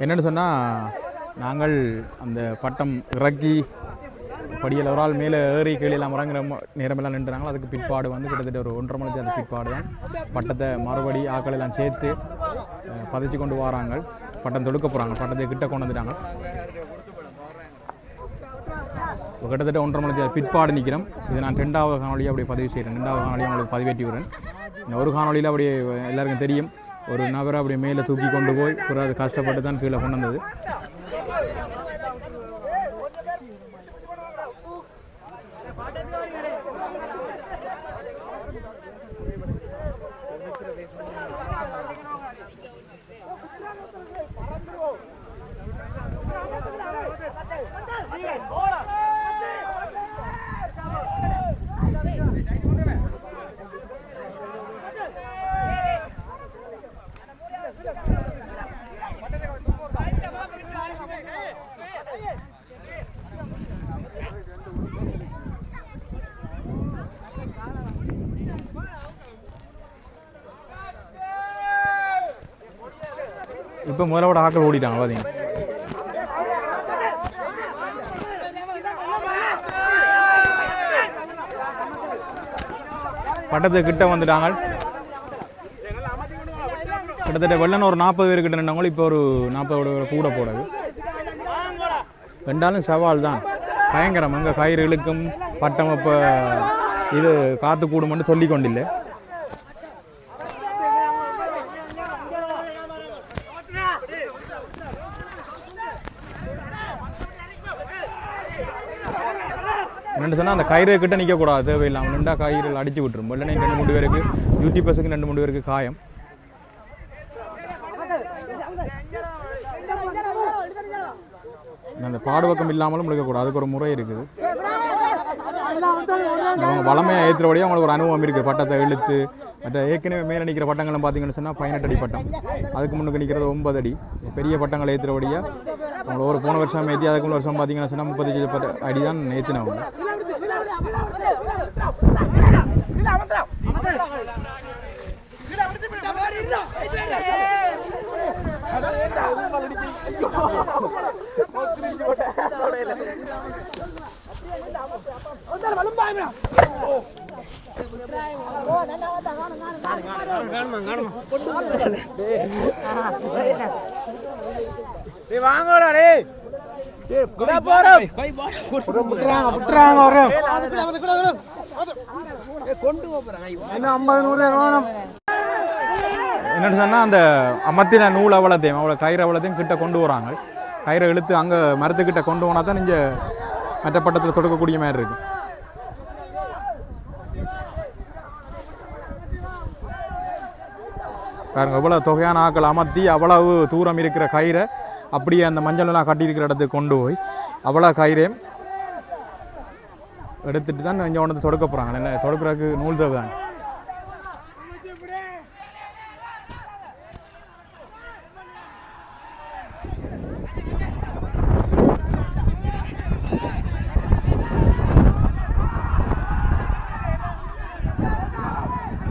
என்னென்னு சொன்னால் நாங்கள் அந்த பட்டம் இறக்கி படியில் மேலே ஏறி கீழே எல்லாம் இறங்குற ம- நேரமெல்லாம் நின்றுறாங்களோ அதுக்கு பிற்பாடு வந்து கிட்டத்தட்ட ஒரு ஒன்றரை மணிக்கு அந்த பிற்பாடு தான். பட்டத்தை மறுபடி ஆக்கள் எல்லாம் சேர்த்து பதிச்சு கொண்டு வராங்க. பட்டம் தொடுக்க போகிறாங்க பட்டத்தை கிட்ட கொண்டு வந்துட்டாங்க. கிட்டத்தட்ட ஒன்றரை மணிக்கு பிற்பாடு நிற்கிறோம். இது நான் ரெண்டாவது காணொலியாக அப்படியே பதிவு செய்கிறேன். ரெண்டாவது காணொலியாக உங்களுக்கு பதிவேற்றி விடுறேன். இந்த ஒரு காணொலியில் அப்படியே எல்லாருக்கும் தெரியும். ஒரு நபரை அப்படி மேலே தூக்கி கொண்டு போய் பிறகு அது கஷ்டப்பட்டு தான் கீழே கொண்டு வந்தது. இப்போ முதலோட ஆக்கள் ஓடிட்டாங்க பார்த்தீங்க பட்டத்து கிட்ட வந்துட்டாங்க கிட்டத்தட்ட வெள்ளன ஒரு நாற்பது பேர் கிட்ட நின்றவங்களும் இப்போ ஒரு நாற்பது பேர் கூட போடுது ரெண்டாலும் சவால் தான் பயங்கரம் அங்கே கயிறு இழுக்கும் பட்டம் இப்போ இது காத்து கூடுமென்று சொல்லி கொண்டில்லை என்னென்னு அந்த கயிறு கிட்ட நிற்கக்கூடாது தேவையில்லாமல் நின்றா கயிறில் அடிச்சு விட்டுரும். இல்லைன்னா ரெண்டு மூணு பேருக்கு டியூட்டி பஸ்ஸுக்கு ரெண்டு மூணு பேருக்கு காயம். அந்த பாடுபக்கம் இல்லாமலும் முடிக்கக்கூடாது அதுக்கு ஒரு முறை இருக்குது. அவங்க வளமையாக ஏற்றுறபடியே அவங்களுக்கு ஒரு அனுபவம் இருக்குது பட்டத்தை இழுத்து மற்ற ஏற்கனவே மேலே நிற்கிற பட்டங்கள்லாம் பார்த்தீங்கன்னு சொன்னால் பதினெட்டு அடி பட்டம். அதுக்கு முன்னுக்கு நிற்கிறது ஒன்பது அடி. பெரிய பட்டங்களை ஏற்றுறபடியாக அவங்க ஒரு போன வருஷம் ஏற்றி அதுக்கு முன் வருஷம் பார்த்தீங்கன்னு சொன்னால் முப்பத்தஞ்சு அடி தான் ஏற்றினவங்க வாங்கடா டேய். என்னென்னு சொன்னால் அந்த அமர்த்தின நூல் அவ்வளோத்தையும் அவ்வளோ கயிறு அவ்வளோத்தையும் கிட்ட கொண்டு வராங்க. கயிறை இழுத்து அங்கே மரத்துக்கிட்ட கொண்டு போனால் தான் நீங்கள் மற்ற பட்டத்தில் தொடுக்கக்கூடிய மாதிரி இருக்கு. பாருங்க எவ்வளோ தொகையான ஆக்கள் அமர்த்தி அவ்வளவு தூரம் இருக்கிற கயிறை அப்படியே அந்த மஞ்சள்லாம் கட்டியிருக்கிற இடத்துக்கு கொண்டு போய் அவ்வளோ கயிறையும் எடுத்துட்டு தான் இங்கே கொண்டு வந்து தொடுக்க போகிறாங்க என்ன தொடுக்கிறதுக்கு நூல் தேவை தான்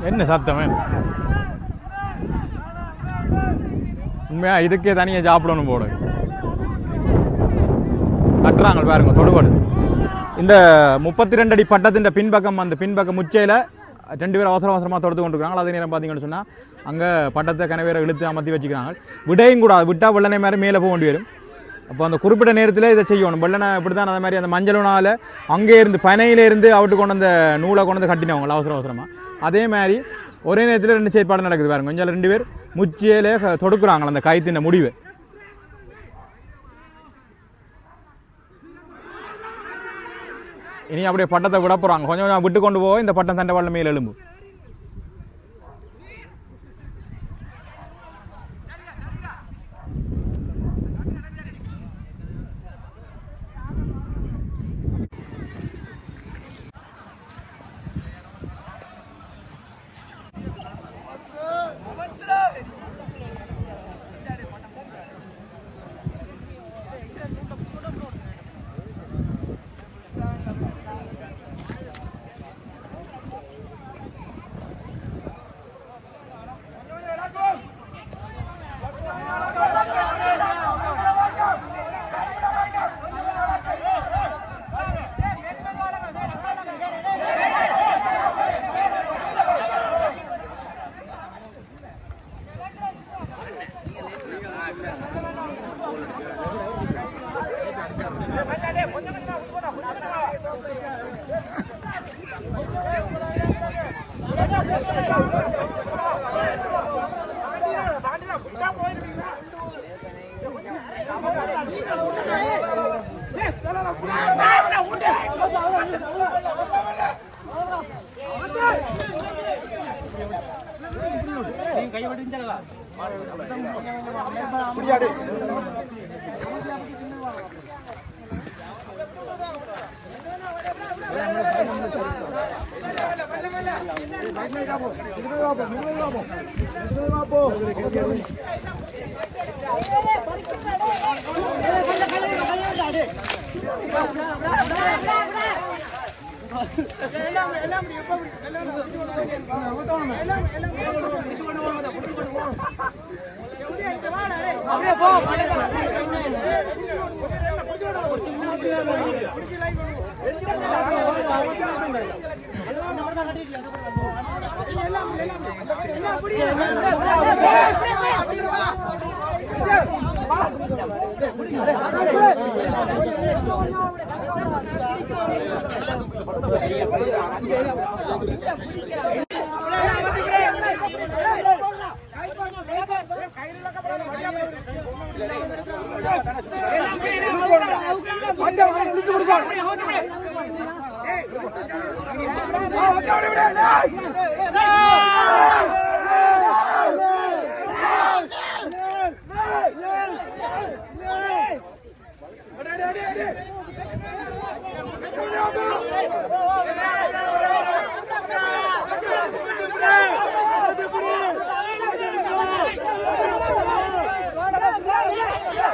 என்ன சத்தம் உண்மையாக இதுக்கே தனியாக சாப்பிடணும் போடு கட்டுறாங்க பாருங்க தொடுபாடு இந்த முப்பத்தி ரெண்டு அடி பட்டத்தின் பின்பக்கம் அந்த பின்பக்கம் முச்சையில் ரெண்டு பேரும் அவசர அவசரமாக தொடுத்து கொண்டிருக்காங்க. அதே நேரம் பார்த்தீங்கன்னு சொன்னால் அங்கே பட்டத்தை கனவேரை இழுத்து அமர்த்தி வச்சுக்கிறாங்க. விடையும் கூடாது விட்டால் வெள்ளனை மாதிரி மேலே போக வேண்டி வரும். அப்போ அந்த குறிப்பிட்ட நேரத்தில் இதை செய்யணும். வெள்ளனை இப்படி தான் அந்த மாதிரி அந்த மஞ்சளுனால் அங்கே இருந்து பனையிலேருந்து அவுட்டு கொண்டு அந்த நூலை கொண்டு வந்து கட்டினவங்க அவசர அவசரமாக அதே மாதிரி ஒரே நேரத்தில் ரெண்டு செயற்பாடு நடக்குது பாருங்க. கொஞ்சம் ரெண்டு பேர் முச்சியிலே தொடுக்குறாங்களா அந்த கைத்தின முடிவு. இனி அப்படியே பட்டத்தை விட போகிறாங்க கொஞ்சம் கொஞ்சம் விட்டு கொண்டு போக இந்த பட்டம் சண்டை வல்ல எலும்பு அப்படியே போ அப்படியே விட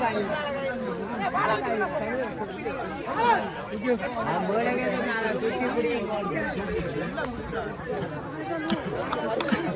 Thank you.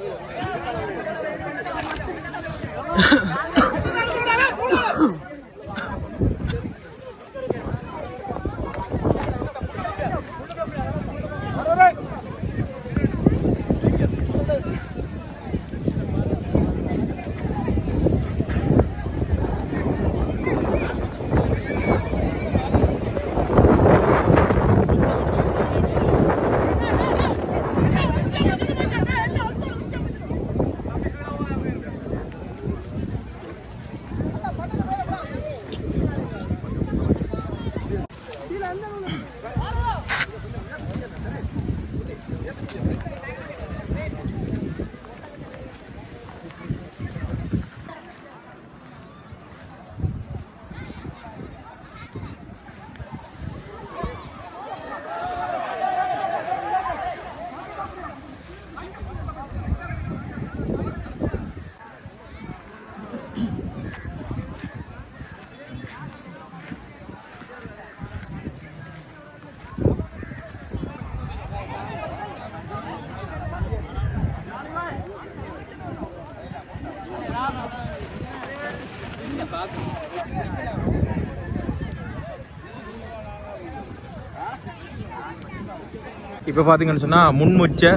இப்போ பார்த்தீங்கன்னு சொன்னால் முன்முச்சை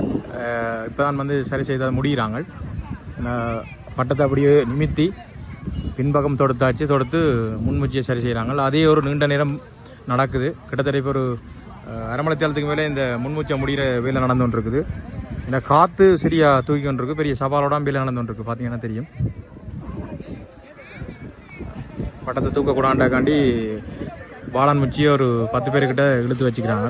இப்போ தான் வந்து சரி செய்த முடிகிறாங்க பட்டத்தை அப்படியே நிமித்தி பின்பக்கம் தொடுத்தாச்சு. தொடுத்து முன்முச்சியை சரி செய்கிறாங்க அதே ஒரு நீண்ட நேரம் நடக்குது. கிட்டத்தட்ட இப்போ ஒரு அரைமலை அரை மேலே இந்த முன்மூச்சை முடிகிற வேலை நடந்து கொண்டிருக்குது இந்த காற்று சரியாக தூக்கி கொண்டிருக்கு பெரிய சவாலோட வேலை நடந்து கொண்டிருக்கு பார்த்தீங்கன்னா தெரியும். பட்டத்தை தூக்கக்கூடாண்டாக்காண்டி பாலான் முச்சியை ஒரு பத்து பேர்கிட்ட இழுத்து வச்சுக்கிறாங்க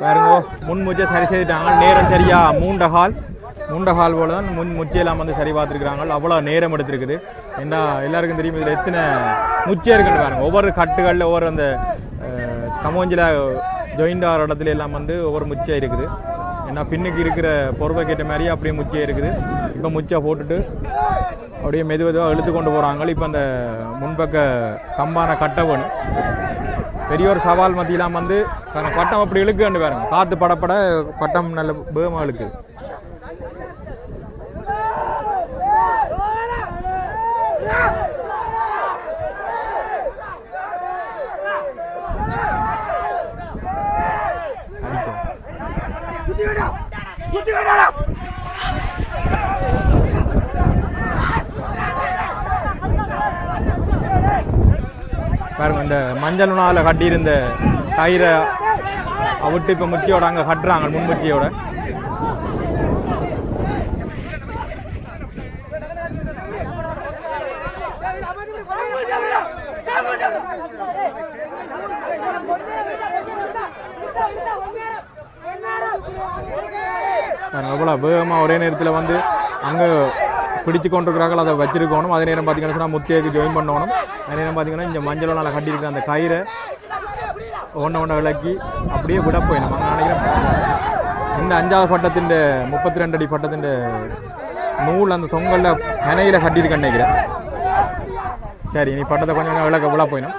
பாருங்க முன் முஜ சரி செய்துட்டாங்க. நேரம் சரியா மூண்ட ஹால் மூண்ட ஹால் போல தான் முன் முச்சையெல்லாம் வந்து சரி பார்த்துருக்குறாங்க. அவ்வளோ நேரம் எடுத்திருக்குது. ஏன்னா எல்லாருக்கும் தெரியும் இதில் எத்தனை முச்சை இருக்குன்னு பாருங்க. ஒவ்வொரு கட்டுகளில் ஒவ்வொரு அந்த கமோஞ்சில் ஜாயிண்ட் ஆகிற இடத்துல எல்லாம் வந்து ஒவ்வொரு முச்சை இருக்குது. ஏன்னா பின்னுக்கு இருக்கிற பொறுப்பை கேட்ட மாதிரியே அப்படியே முச்சை இருக்குது. இப்போ முச்சை போட்டுட்டு அப்படியே மெது மெதுவாக இழுத்து கொண்டு போகிறாங்க இப்போ அந்த முன்பக்க கம்பான கட்டை வேணும் பெரிய ஒரு சவால் மத்தியெல்லாம் வந்து பட்டம் அப்படி இழுக்குன்னு பாருங்க. காற்று படப்பட பட்டம் நல்ல பேமா இழுக்குது. பாருங்கள் இந்த மஞ்சள் உணாவில் கட்டியிருந்த கயிறை அவிட்டு இப்போ முச்சியோட அங்கே கட்டுறாங்க முன்முச்சியோட எவ்வளோ வேகமாக ஒரே நேரத்தில் வந்து அங்கே பிடிச்சு கொண்டிருக்கிறார்கள் அதை வச்சிருக்கணும். அதே நேரம் பார்த்தீங்கன்னா சொன்னால் முத்தியக்கு ஜாயின் பண்ணணும். அதே நேரம் பார்த்தீங்கன்னா இந்த மஞ்சள் நல்லா கட்டியிருக்கிற அந்த கயிறை ஒன்று ஒன்று விளக்கி அப்படியே விட போயிடும் அங்கே நினைக்கிறேன். இந்த அஞ்சாவது பட்டத்தின் முப்பத்தி ரெண்டு அடி பட்டத்தின் நூல் அந்த தொங்கலில் நினையில் கட்டியிருக்கேன் நினைக்கிறேன். சரி நீ பட்டத்தை கொஞ்சம் கொஞ்சம் விளக்க விழா போயிடும்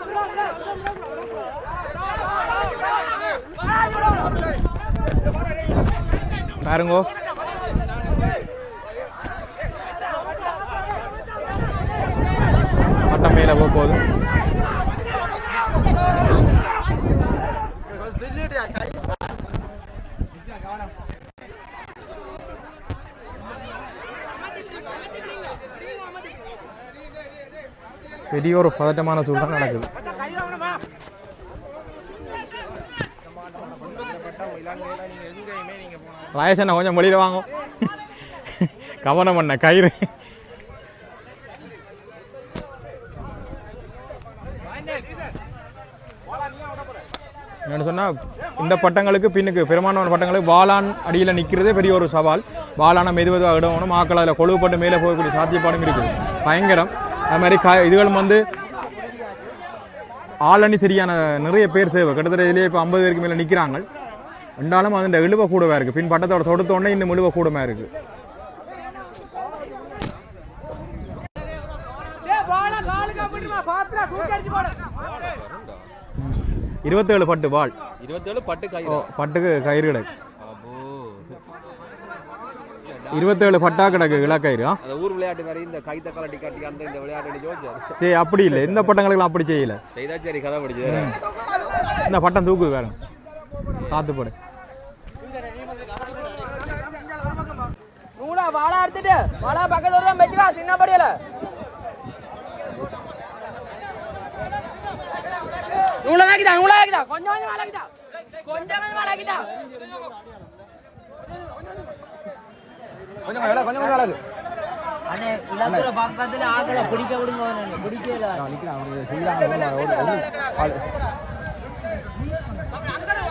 பாருங்கோ. தான் மேலே போக போகுது. பெரிய ஒரு பதட்டமான சூழ்நிலை நடக்குது. ராயசண்ணா கொஞ்சம் வெளியில் வாங்கும் கவனம் பண்ண கயிறு. என்னென்னு சொன்னால் இந்த பட்டங்களுக்கு பின்னுக்கு பெரும்பாலான பட்டங்களுக்கு வாளான் அடியில் நிற்கிறதே பெரிய ஒரு சவால். வாளான மெதுவதாக இடணும் ஆக்கள் அதில் கொழுவுப்பட்டு மேலே போகக்கூடிய சாத்தியப்பாடும் இருக்குது. பயங்கரம். அது மாதிரி கா இதுகளும் வந்து ஆளணி தெரியான நிறைய பேர் தேவை. கிட்டத்தட்ட இதுலேயே இப்போ ஐம்பது பேருக்கு மேலே நிற்கிறாங்க ரெண்டாலும் அதில் இழுவ கூடவா இருக்குது பின் பட்டத்தோட தொடுத்தோடனே இன்னும் இழுவ கூடமாக இருக்குது இருபத்தேழு பட்டு பால் இருபத்தேழு பட்டு காய் ஓ, பட்டுக்கு கயிறு கிடக்கு இருபத்தேழு பட்டா கிடக்கு இலக்கயிறு ஊர் விளையாட்டு மாதிரி இந்த கை தக்காளி காட்டி அந்த இந்த விளையாட்டு சரி அப்படி இல்லை. இந்த பட்டங்களுக்கெல்லாம் அப்படி செய்யல. செய்தா சரி கதை படிச்சு இந்த பட்டம் தூக்கு வேற. காத்து போடு. நூலா வாழை எடுத்துட்டு வாழை பக்கத்துல தான் வச்சுக்கா சின்ன படியல. நூலாக்கிதா நூலாக்கிதா கொஞ்சம் கொஞ்சம் வளர்க்கிதா கொஞ்சம் கொஞ்சம் வளர்க்கிதா கொஞ்சம் கொஞ்சம் கொஞ்சம் வளர்க்கு அண்ணே பிடிக்க விடுங்க பிடிக்கல.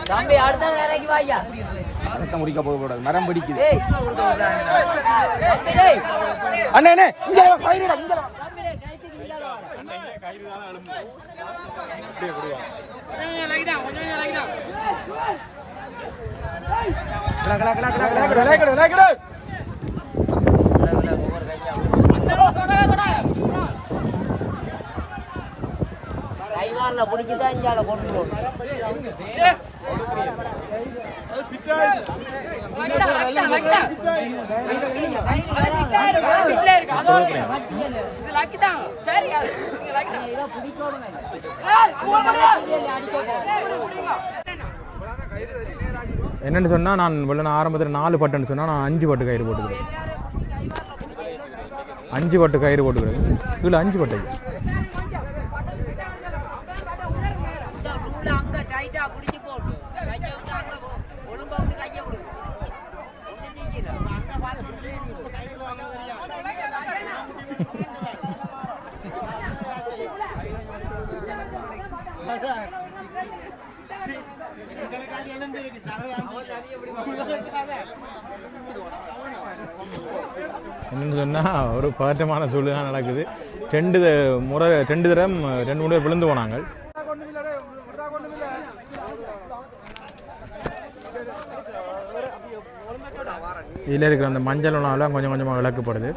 தம்பி அடுத்த வேலைக்கு வாயா ரத்தம் முடிக்க போக கூடாது மரம் பிடிக்குது. அண்ணே கிடையாது கைவாரில் பிடிச்சிதான் இஞ்சால கொண்டு என்னன்னு சொன்னால் நான் வெள்ள ஆரம்பத்தில் நாலு பட்டுன்னு சொன்னால் நான் அஞ்சு பட்டு கயிறு போட்டுக்கிறேன். அஞ்சு பட்டு கயிறு போட்டுக்கிறேன். இல்லை அஞ்சு பட்டை. என்னன்னு சொன்னால் ஒரு பதற்றமான சூழ்நிலை நடக்குது. ரெண்டு த- முறை ரெண்டு தரம் ரெண்டு முறை விழுந்து போனாங்க. இதில் இருக்கிற அந்த மஞ்சள் உணவுலாம் கொஞ்சம் கொஞ்சமாக விளக்கப்படுது.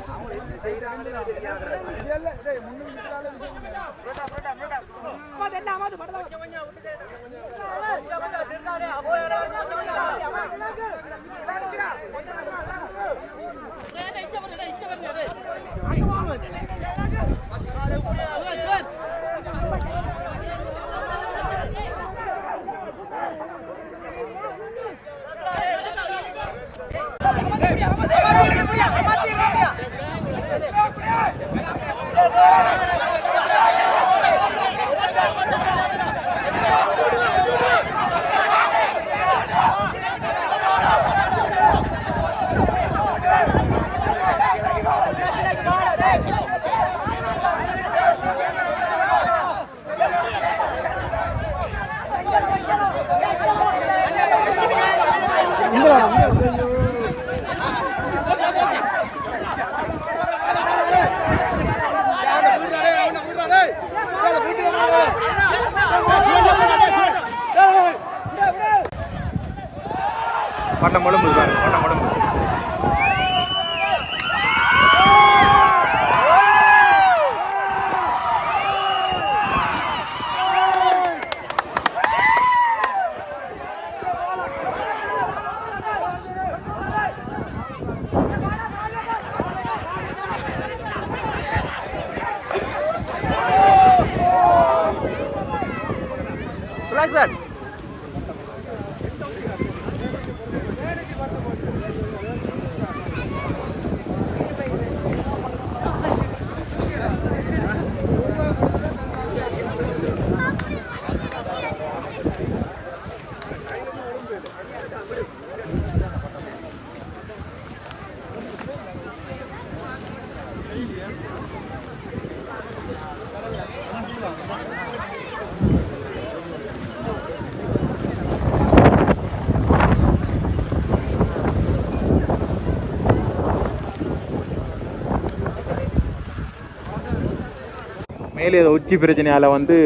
மேலே ஏதோ உச்சி பிரச்சனையால் வந்து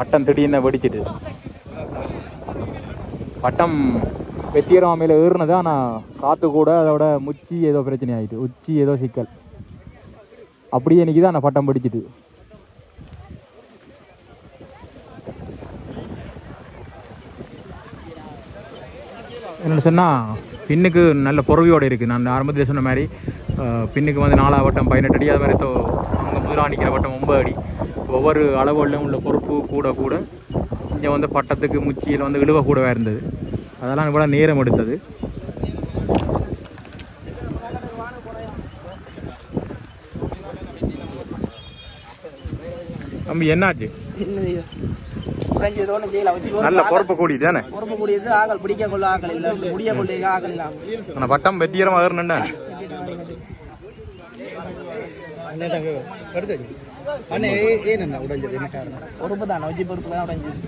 பட்டம் திடீர்னு வெடிச்சிட்டு. பட்டம் வெத்தியரம் மேலே ஏறுனது ஆனால் காற்று கூட அதோட முச்சி ஏதோ பிரச்சனை ஆகிட்டு உச்சி ஏதோ சிக்கல். அப்படியே நிற்கிது ஆனால் பட்டம் வெடிச்சிட்டு. என்னென்னு சொன்னால் பின்னுக்கு நல்ல பொறவியோடு இருக்குது நான் ஆரம்பத்தில் சொன்ன மாதிரி பின்னுக்கு வந்து நாலாவட்டம் பதினெட்டு அடி அது மாதிரி முதலாக நிற்கிற வட்டம் ஒன்பது அடி ஒவ்வொரு அளவுகளிலும் உள்ள பொறுப்பு கூட கூட இங்கே வந்து பட்டத்துக்கு முச்சியில் வந்து இழுவ கூடவே இருந்தது. அதெல்லாம் இவ்வளோ நேரம் எடுத்தது. தம்பி என்னாச்சு? நல்ல பொறுப்பு கூடி தானே? பொறுப்பு கூடியது ஆகல் பிடிக்க கொள்ள ஆகல் இல்ல முடிய கொள்ள ஆகல் இல்லாம ஆனால் பட்டம் வெற்றிகரமாக ஏறினேன்டா பொறுப்பு தான் வச்சு பொறுப்பு தான் உடைஞ்சது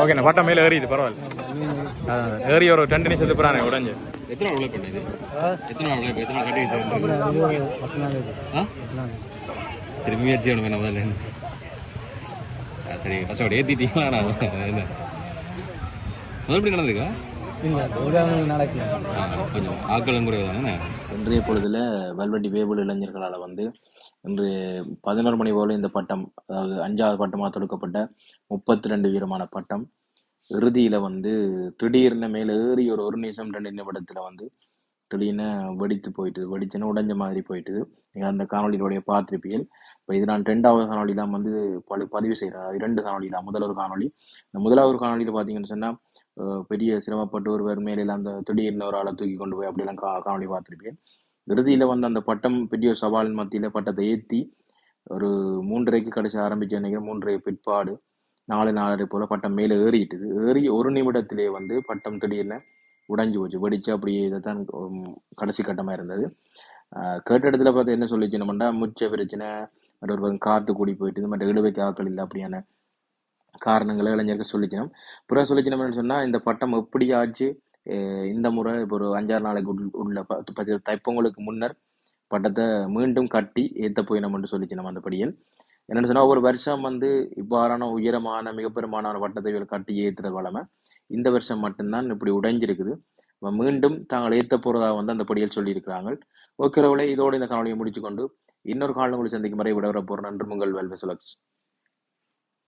ஓகேண்ணா பட்டம் மேலே ஏறிது பரவாயில்ல. ஏறி ஒரு ரெண்டு நிமிஷம் திருப்புறானே உடஞ்சு எத்தனை நாள் உழைப்பு இது எத்தனை நாள் உழைப்பு எத்தனை கட்டி வச்சு ஆ திரும்பி முயற்சி வேணும் என்ன முதல்ல சரி ஏற்றிட்டீங்களா நான் என்ன நடந்திருக்கா கொஞ்சம் ஆக்களும் குறைவு தானே இன்றைய பொழுதுல வல்வெட்டி வேபுல் இளைஞர்களால் வந்து இன்று பதினோரு மணி போல இந்த பட்டம் அதாவது அஞ்சாவது பட்டமாக தொடுக்கப்பட்ட முப்பத்தி ரெண்டு வீரமான பட்டம் இறுதியில வந்து திடீர்னு மேல ஏறி ஒரு ஒரு நிமிஷம் ரெண்டு நிமிடத்துல வந்து திடீர்னு வெடித்து போயிட்டு வெடிச்சுன்னு உடைஞ்ச மாதிரி போயிட்டுது. நீங்கள் அந்த காணொலியோடைய பார்த்திருப்பீர்கள். இப்போ இது நான் ரெண்டாவது காணொலிலாம் வந்து பழு பதிவு செய்கிறேன் இரண்டு காணொலிலாம் முதல் ஒரு காணொலி இந்த முதலாவது காணொலியில் பார்த்தீங்கன்னு சொன்னால் பெரிய சிரமப்பட்டு ஒருவர் மேலே அந்த திடீர்னு ஒரு ஆளை தூக்கி கொண்டு போய் அப்படிலாம் கா காணொலி பார்த்துருப்பேன். இறுதியில் வந்து அந்த பட்டம் பெரிய சவால் மத்தியில் பட்டத்தை ஏற்றி ஒரு மூன்றரைக்கு கடைசி ஆரம்பிச்சு நினைக்கிறேன் மூன்றரை பிற்பாடு நாலு நாலரை போல பட்டம் மேலே ஏறிட்டுது. ஏறி ஒரு நிமிடத்திலே வந்து பட்டம் திடீர்னு உடைஞ்சு போச்சு. வெடிச்சு அப்படியே இதைத்தான் தான் கடைசி கட்டமாக இருந்தது. கேட்ட இடத்துல பார்த்து என்ன சொல்லிச்சு நம்மண்டா முச்ச பிரச்சனை மற்ற ஒரு பக்கம் காற்று கூடி போயிட்டு மற்ற இழுவைக்கு ஆட்கள் இல்லை அப்படியான காரணங்களை இளைஞர்கள் சொல்லிக்கணும். பிறகு சொல்லிக்கணும்னு சொன்னால் இந்த பட்டம் எப்படியாச்சு இந்த முறை இப்போ ஒரு அஞ்சாறு நாளைக்கு உள்- உள்ள பத்து பத்து தைப்பொங்கலுக்கு முன்னர் பட்டத்தை மீண்டும் கட்டி ஏற்ற போயினோம்னு சொல்லிச்சினோம் அந்த படியில். என்னென்னு சொன்னால் ஒவ்வொரு வருஷம் வந்து இவ்வாறான உயரமான மிகப்பெருமான பட்டத்தை இவர்கள் கட்டி ஏற்றுறது வளமை இந்த வருஷம் மட்டும்தான் இப்படி உடைஞ்சிருக்குது. மீண்டும் தாங்கள் ஏற்ற போகிறதா வந்து அந்த படியில் சொல்லியிருக்கிறாங்க ஓகே இதோடு இதோட இந்த காணொலியை முடிச்சுக்கொண்டு இன்னொரு காலம் உங்களுக்கு சந்திக்கும் வரை விட வர போகிறேன் நன்று உங்கள் வெல்வ சுலக்ஷ்.